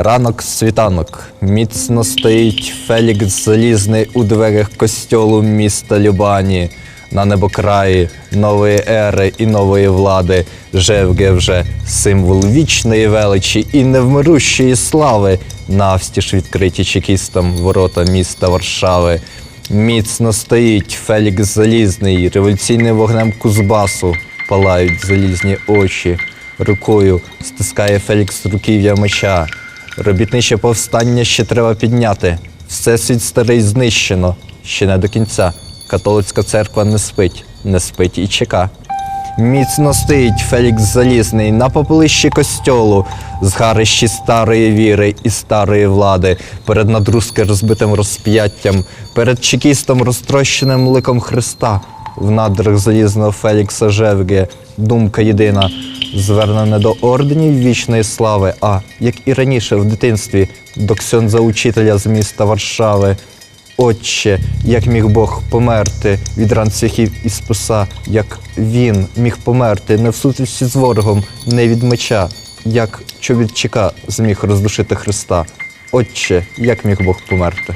Ранок світанок міцно стоїть Фелікс залізний у дверях костьолу міста Любані. На небокраї нової ери і нової влади Жевге вже символ вічної величі і невмирущої слави. Навстіж відкриті чекістам ворота міста Варшави. Міцно стоїть Фелікс Залізний, революційним вогнем Кузбасу палають залізні очі. Рукою стискає Фелікс руків'я меча. Робітниче повстання ще треба підняти. Всесвіт старий знищено, ще не до кінця. Католицька церква не спить, не спить і чека. Міцно стоїть Фелікс Залізний на попелищі костьолу, згарищі старої віри і старої влади, перед надрузки розбитим розп'яттям, перед чекістом розтрощеним ликом Христа. В надрах залізного Фелікса Жевге думка єдина, звернена не до орденів вічної слави, а, як і раніше в дитинстві, до ксьондза учителя з міста Варшави. Отче, як міг Бог померти від ран цвяхів і списа, як він міг померти не в сутичці з ворогом, не від меча, як чобітчика зміг роздушити Христа. Отче, як міг Бог померти?